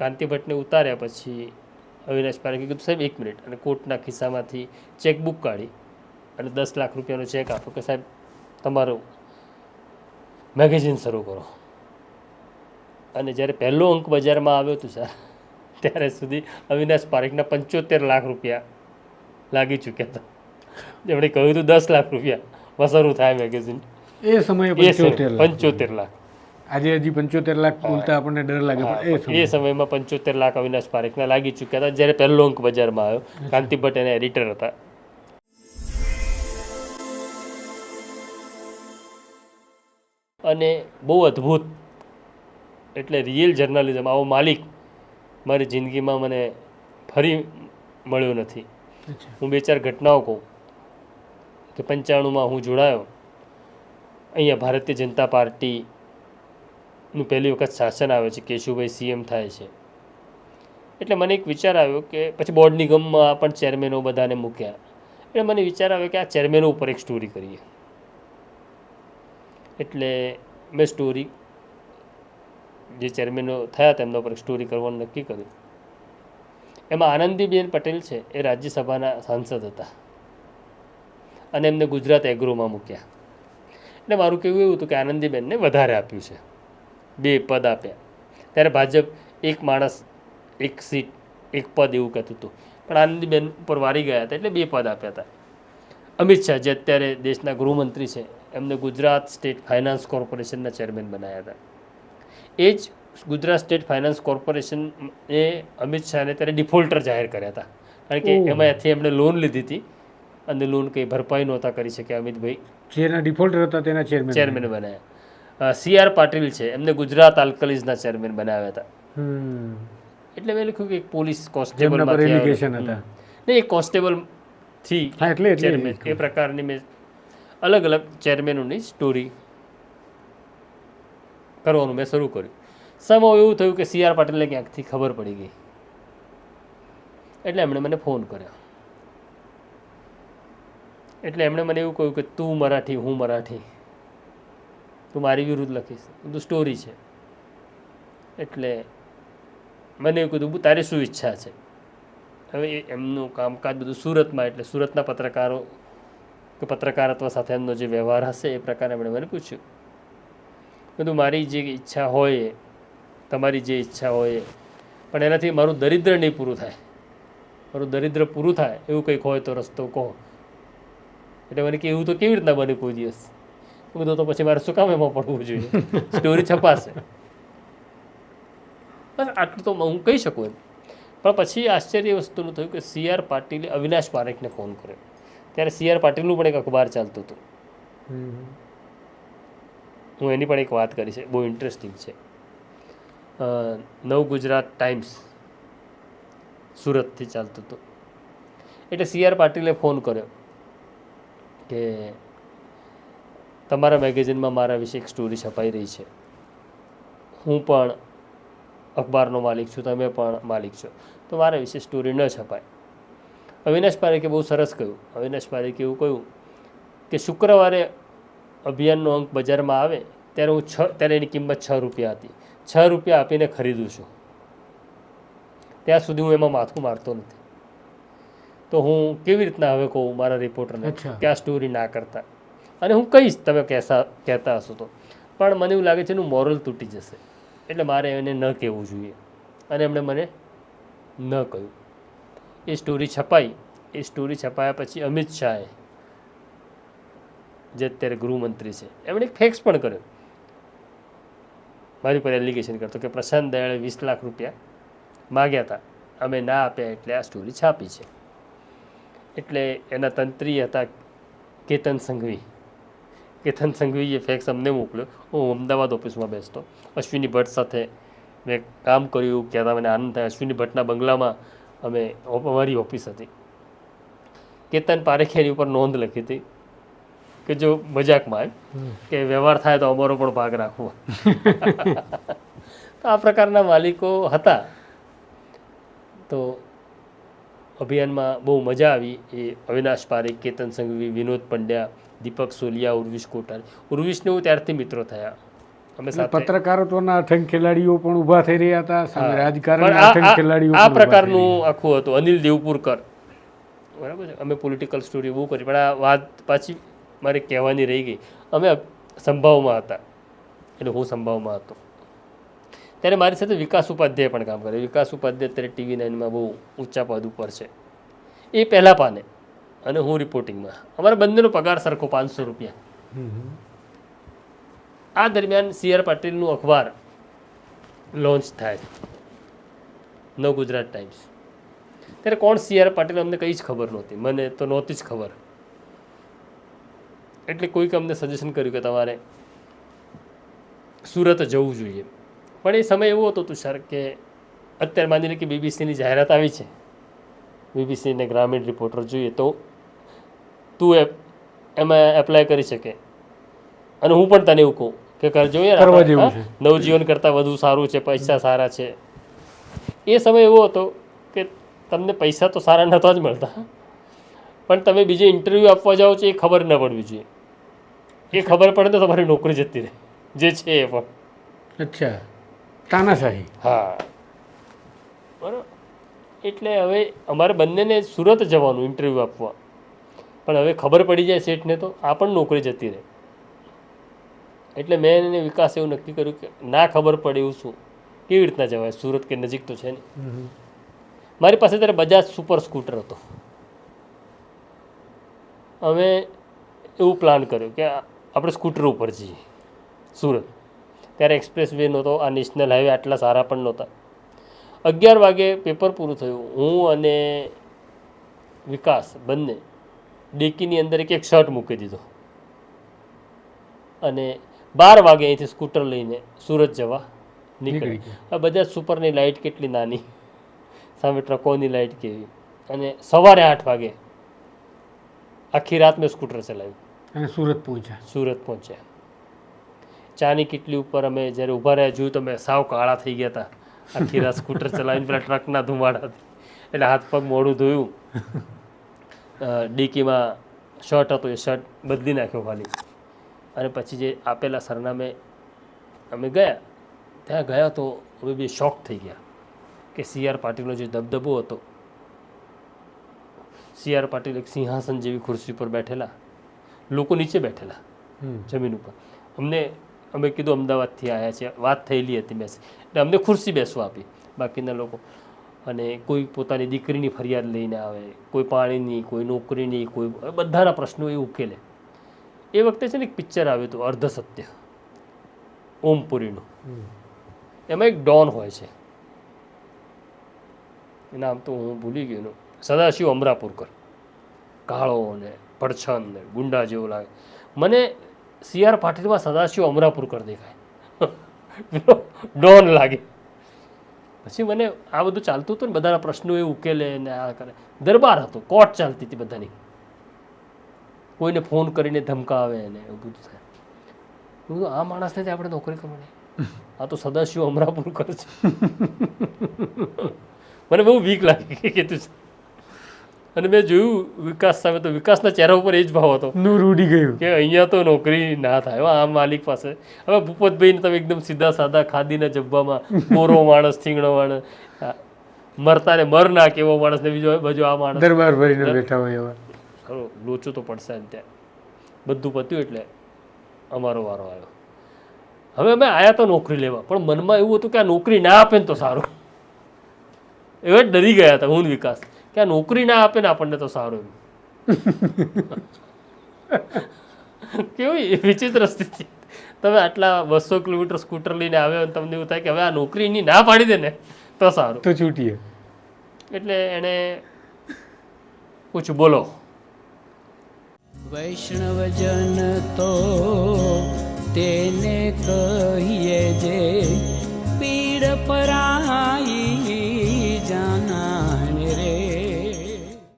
કાંતિ ભટ્ટને ઉતાર્યા પછી અવિનાશ પારેખે કીધું સાહેબ એક મિનિટ. અને કોર્ટના ખિસ્સામાંથી ચેકબુક કાઢી અને દસ લાખ રૂપિયાનો ચેક આપો કે સાહેબ તમારું મેગેઝિન શરૂ કરો. અને જ્યારે પહેલો અંક બજારમાં આવ્યો હતો સર ત્યારે સુધી અવિનાશ પારેખના પંચોતેર લાખ રૂપિયા લાગી ચૂક્યા હતા. એમણે કહ્યું હતું દસ લાખ રૂપિયા. વસરું થાય મેગેઝિન એ સમયે પંચોતેર લાખ. આજે હજી પંચોતેર લાખ બોલતા આપણને ડર લાગે પણ એ સમયમાં પંચોતેર લાખ અવિનાશ પારેખના લાગી ચૂક્યા હતા જ્યારે પહેલો અંક બજારમાં આવ્યો. કાંતિ ભટ્ટ એના એડિટર હતા. અને બહુ અદ્ભુત એટલે રિયલ જર્નાલિઝમ આવો માલિક મારી જિંદગીમાં મને ફરી મળ્યો નથી. હું બે ચાર ઘટનાઓ કહું કે પંચાણુંમાં હું જોડાયો. અહીંયા ભારતીય જનતા પાર્ટીનું પહેલી વખત શાસન આવે છે, કેશુભાઈ સીએમ થાય છે. એટલે મને એક વિચાર આવ્યો કે પછી બોર્ડ નિગમમાં પણ ચેરમેનો બધાને મૂક્યા. એટલે મને વિચાર આવ્યો કે આ ચેરમેનો ઉપર એક સ્ટોરી કરીએ. એટલે મેં સ્ટોરી જે ચેરમેનો થયા તેમના ઉપર એક સ્ટોરી કરવાનું નક્કી કર્યું. એમાં આનંદીબેન પટેલ છે, એ રાજ્યસભાના સાંસદ હતા. અને એમને ગુજરાત એગ્રોમાં મૂક્યા. એટલે મારું કહેવું એવું હતું કે આનંદીબેનને વધારે આપ્યું છે. બે પદ આપ્યા. ત્યારે ભાજપ એક માણસ એક સીટ એક પદ એવું કહેતું હતું. પણ આનંદીબેન ઉપર વારી ગયા હતા એટલે બે પદ આપ્યા હતા. અમિત શાહ જે અત્યારે દેશના ગૃહમંત્રી છે એમને ગુજરાત સ્ટેટ ફાઇનાન્સ કોર્પોરેશનના ચેરમેન બનાવ્યા હતા. એ જ ગુજરાત સ્ટેટ ફાઇનાન્સ કોર્પોરેશન એ અમિત શાહને ત્યારે ડિફોલ્ટર જાહેર કર્યા હતા. કારણ કે એમાં એમાંથી એમણે લોન લીધી હતી અને લોન કંઈ ભરપાઈ નહોતા કરી શક્યા અમિતભાઈ. જેના ડિફોલ્ટર હતા તેના ચેરમેન ચેરમેન બનાવ્યા સી આર પાટીલ છે. એમને ગુજરાત આલ્કલીઝના ચેરમેન બનાવ્યા હતા. એટલે મેં લખ્યું કે એક પોલીસ કોન્સ્ટેબલ નહીં એક કોન્સ્ટેબલથી એટલે ચેરમેન. એ પ્રકારની મેં અલગ અલગ ચેરમેનોની સ્ટોરી કરવાનું મેં શરૂ કર્યું. સમય એવું થયું કે સી આર પાટીલને ક્યાંકથી ખબર પડી ગઈ. એટલે એમણે મને ફોન કર્યો. એટલે એમણે મને એવું કહ્યું કે તું મરાઠી હું મરાઠી. તું મારી વિરુદ્ધ લખીશ. બધું સ્ટોરી છે. એટલે મને એવું કીધું તારી શું ઈચ્છા છે? હવે એમનું કામકાજ બધું સુરતમાં, એટલે સુરતના પત્રકારો કે પત્રકારત્વ સાથે એમનો જે વ્યવહાર હશે એ પ્રકારે એમણે મને પૂછ્યું. બધું મારી જે ઈચ્છા હોય, તમારી જે ઈચ્છા હોય. પણ એનાથી મારું દરિદ્ર નહીં પૂરું થાય. મારું દરિદ્ર પૂરું થાય એવું કંઈક હોય તો રસ્તો કહો. એટલે મને કે, એવું તો કેવી રીતના બને કોઈ દિવસ? કીધું તો પછી મારે શું કામ એમાં પડવું જોઈએ. સ્ટોરી છપાશે. બસ આટલું તો હું કહી શકું એમ. પણ પછી આશ્ચર્ય વસ્તુનું થયું કે સી આર પાટીલે અવિનાશ પારેખને ફોન કર્યો. ત્યારે સી આર પાટીલનું પણ એક અખબાર ચાલતું હતું. હું એની પણ એક વાત કરી છે. બહુ ઇન્ટરેસ્ટિંગ છે. નવ ગુજરાત ટાઈમ્સ સુરતથી ચાલતું હતું. એટલે સી આર પાટીલે ફોન કર્યો કે તમારા મેગેઝિનમાં મારા વિશે એક સ્ટોરી છપાઈ રહી છે. હું પણ અખબારનો માલિક છું તમે પણ માલિક છો. તો મારા વિશે સ્ટોરી ન છપાય. અવિનાશ પારેખે બહુ સરસ કહ્યું. અવિનાશ પારેખે એવું કહ્યું કે શુક્રવારે અભિયાનનો અંક બજારમાં આવે ત્યારે હું છ ત્યારે એની કિંમત છ રૂપિયા હતી. છ રૂપિયા આપીને ખરીદું છું. ત્યાં સુધી હું એમાં માથું મારતો નથી. તો હું કેવી રીતના હવે કહું મારા રિપોર્ટરને ક્યાં કે આ સ્ટોરી ના કરતા. અને હું કહીશ તમે કહેતા કહેતા હશો તો. પણ મને એવું લાગે છે એનું મોરલ તૂટી જશે. એટલે મારે એને ન કહેવું જોઈએ. અને એમણે મને ન કહ્યું. એ સ્ટોરી છપાઈ. એ સ્ટોરી છપાયા પછી અમિત શાહે, જે અત્યારે ગૃહમંત્રી છે, એમણે એક ફેક્સ પણ કર્યો. મારી પર એલિગેશન કરતો કે પ્રશાંત દયાળે વીસ લાખ રૂપિયા માગ્યા હતા. અમે ના આપ્યા એટલે આ સ્ટોરી છાપી છે. એટલે એના તંત્રી હતા કેતન સંઘવી. કેતન સંઘવીએ ફેક્સ અમને મોકલ્યો. હું અમદાવાદ ઓફિસમાં બેસતો. અશ્વિની ભટ્ટ સાથે મેં કામ કર્યું ક્યાં મને આનંદ થાય. અશ્વિની ભટ્ટના બંગલામાં અમે અમારી ઓફિસ હતી. કેતન પારેખે એની ઉપર નોંધ લખી હતી કે જો મજાકમાં એમ કે વ્યવહાર થાય તો અમારો પણ ભાગ રાખવો. તો આ પ્રકારના માલિકો હતા. તો અભિયાનમાં બહુ મજા આવી એ અવિનાશ પારેખ કેતન સંઘવી વિનોદ પંડ્યા દીપક સોલિયા ઉર્વિશ કોટાર ઉર્વિશને હું ત્યારથી મિત્રો થયા. અમે પત્રકારત્વના અઠંગ ખેલાડીઓ પણ ઊભા થઈ રહ્યા હતા અઠંગ ખેલાડીઓ આ પ્રકારનું આખું હતું. અનિલ દેવપુરકર. બરાબર છે? અમે પોલિટિકલ સ્ટોરી બહુ કરી. પણ આ વાત પાછી મારે કહેવાની રહી ગઈ. અમે સંભાવમાં હતા. એટલે હું સંભાવમાં હતો. ત્યારે મારી સાથે વિકાસ ઉપાધ્યાય પણ કામ કરે. વિકાસ ઉપાધ્યાય અત્યારે ટીવી નાઇનમાં બહુ ઊંચા પદ ઉપર છે. એ પહેલા પાને અને હું રિપોર્ટિંગમાં અમારા બંનેનો પગાર સરખો પાંચસો રૂપિયા. આ દરમિયાન સી આર પાટીલનું અખબાર લોન્ચ થાય. નવ ગુજરાત ટાઈમ્સ ત્યારે કોણ સી આર પાટીલ અમને કંઈ જ ખબર નહોતી. મને તો નહોતી જ ખબર. એટલે કોઈક અમને સજેશન કર્યું કે તમારે સુરત જવું જોઈએ. પણ એ સમય એવો હતો તુષાર કે અત્યારે માની લે કે બીબીસીની જાહેરાત આવી છે. બીબીસીને ગ્રામીણ રિપોર્ટર જોઈએ તો તું એપ એમાં એપ્લાય કરી શકે. અને હું પણ તને એવું કહું કે કરજો યાર? નવજીવન કરતાં વધુ સારું છે પૈસા સારા છે. એ સમય એવો હતો કે તમને પૈસા તો સારા નહોતા જ મળતા. પણ તમે બીજે ઇન્ટરવ્યૂ આપવા જાઓ છો એ ખબર ન પડવી જોઈએ. એ ખબર પડે તો તમારી નોકરી જતી રહે. જે છે એ પણ. અચ્છા. તાનાશાહી. હા. બરાબર. એટલે હવે અમારે બંનેને સુરત જવાનું ઇન્ટરવ્યૂ આપવા. પણ હવે ખબર પડી જાય શેઠને તો આ પણ નોકરી જતી રહે. એટલે મેં એને વિકાસ એવું નક્કી કર્યું કે ના ખબર પડે એવું શું. કેવી રીતના જવાય? સુરત કે નજીક તો છે ને. મારી પાસે ત્યારે બજાજ સુપર સ્કૂટર હતો. અમે એવું પ્લાન કર્યું કે આપણે સ્કૂટર ઉપર જઈએ. સુરત. ત્યારે એક્સપ્રેસ વે નહોતો આ નેશનલ હાઈવે આટલા સારા પણ નહોતા. અગિયાર વાગે પેપર પૂરું થયું. હું અને વિકાસ બંને ડેકીની અંદર એક એક શર્ટ મૂકી દીધો. અને બાર વાગે અહીંથી સ્કૂટર લઈને સુરત જવા નીકળી આ બધા સુપરની લાઇટ કેટલી નાની. સામે ટ્રકોની લાઇટ કેવી. અને સવારે આઠ વાગે આખી રાત મેં સ્કૂટર ચલાવ્યું. અને સુરત પહોંચ્યા. સુરત પહોંચ્યા. ચાની કીટલી ઉપર અમે જ્યારે ઊભા રહ્યા જોયું તો અમે સાવ કાળા થઈ ગયા હતા. આખી રાત સ્કૂટર ચલાવીને પેલા ટ્રકના ધુમાડાથી એટલે હાથ પગ મોડું ધોયું. ડીકીમાં શર્ટ હતો એ શર્ટ બદલી નાખ્યો ખાલી. અને પછી જે આપેલા સરનામે અમે ગયા. ત્યાં ગયા તો અમે બી શોક થઈ ગયા કે સી આર પાટીલનો જે દબદબો હતો. સી આર પાટીલ એક સિંહાસન જેવી ખુરશી પર બેઠેલા. લોકો નીચે બેઠેલા જમીન ઉપર. અમને અમે કીધું અમદાવાદથી આવ્યા છે. વાત થયેલી હતી બેસી એટલે અમને ખુરશી બેસવા આપી બાકીના લોકો. અને કોઈ પોતાની દીકરીની ફરિયાદ લઈને આવે કોઈ પાણીની કોઈ નોકરીની કોઈ બધાના પ્રશ્નો એ ઉકેલે. એ વખતે છે ને એક પિક્ચર આવ્યું હતું અર્ધ સત્ય. ઓમપુરીનું એમાં એક ડોન હોય છે. એના નામ તો હું ભૂલી ગયો સદાશિવ અમરાપુરકર. કાળો ને પડછન ને ગુંડા જેવો લાગે. મને સી આર પાટીલમાં સદાશિવ અમરાપુરકર દેખાય ડોન લાગે પછી મને આ બધું ચાલતું હતું ને બધાના પ્રશ્નો એ ઉકેલે ને આ કરે દરબાર હતો કોર્ટ ચાલતી હતી બધાની કોઈને ફોન કરીને ધમકાવે ને એવું બધું થાય. કીધું, આ માણસને જ આપણે નોકરી કરવાની આ તો સદાશિવ અમરાપુરકર છે. મને બહુ વીક લાગી, કે તું અને મેં જોયું વિકાસ સામે તો વિકાસના ચહેરા ઉપર એ જ ભાવ હતો. નું રૂડી ગયું. કે અહીંયા તો નોકરી ના થાય હો, આ માલિક પાસે. હવે ભૂપતભાઈને તમે એકદમ સીધા સાદા ખાદીના જબ્બામાં મોરો માણસ થીંગણો માણસ મરતા ને મર ના કેવો માણસ ને બીજો બાજુ આ માણસ. દરબાર ભરીને બેઠા હોય એવા. ખરો લોચો તો પડશે ત્યાં. બધું પત્યું એટલે અમારો વારો આવ્યો. હવે અમે આયા તો નોકરી લેવા પણ મનમાં એવું હતું કે આ નોકરી ના આપે ને તો સારું. એવા જ ડરી ગયા હતા હું વિકાસ. કે નોકરી ના આપે ને આપણને તો સારું એમ. કેવી વિચિત્ર સ્થિતિ. તમે આટલા બસો કિલોમીટર સ્કૂટર લઈને આવ્યો અને તમને એવું થાય કે હવે આ નોકરીની ના પાડી દે ને તો સારું. તો છૂટીએ. એટલે એણે પૂછ બોલો. વૈષ્ણવજન તો તેને કહીએ જે પીડ પરા